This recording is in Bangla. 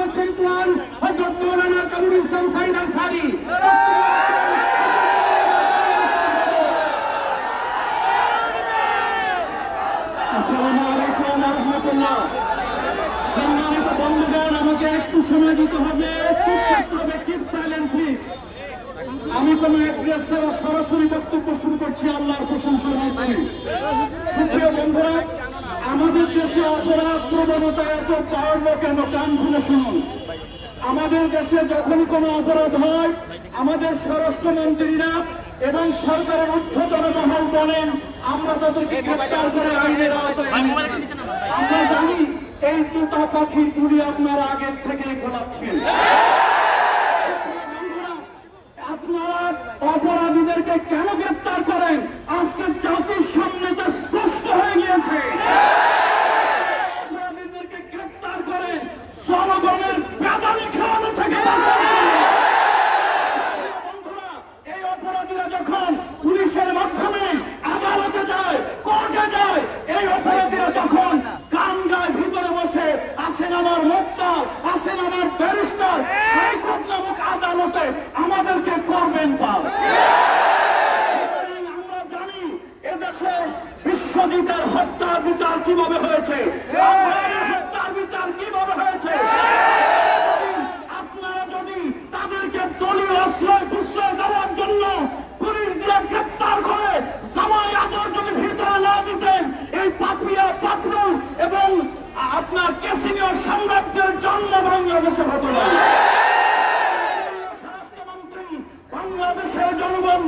মুবাসসির কুরআন হযরত মাওলানা কামরুল ইসলাম সাইদ প্লিজ আমি কোন অ্যাড্রেস সরাসরি বক্তব্য শুরু করছি, আল্লাহর মাধ্যমে সুপ্রিয় বন্ধুরা আমাদের দেশে অপরাধ প্রবণতা এত বাড়লো কেন? কান খুলে শুনুন। আমাদের দেশে যখন কোনো অপরাধ হয় আমাদের স্বরাষ্ট্রমন্ত্রীরা এবং সরকারের ঊর্ধ্বতন মহল বলেন আমরা তাদেরকে গ্রেপ্তার করে আইনের আওতায় আমরা জানি এই দুটা পাখির গুলি আপনারা আগের থেকে গোলাচ্ছেন। আপনারা অপরাধীদেরকে কেন গ্রেপ্তার করেন আজকে জাতির সামনে তা স্পষ্ট হয়ে গিয়েছে অপরাধীদেরকে গ্রেপ্তার করেন জনগণের বেদানি খাওয়ানো থেকে বাঁচানো। বন্ধুরা, এই অপরাধীরা যখন পুলিশের মাধ্যমে আদালতে যায়, কোর্টে যায়, এই অপরাধীরা যখন কামগায় ভিতরে বসে, আসেন আমার মোক্তার, আসেন আমার ব্যারিস্টার, হাইকোর্ট নামক আদালতে আমাদেরকে করবেন পার আমরা জানি এদেশে বিশ্বজিতের হত্যার বিচার কীভাবে হয়েছে। ইতিহাসে ঘটনা স্বরাষ্ট্রমন্ত্রী বাংলাদেশের জনগণ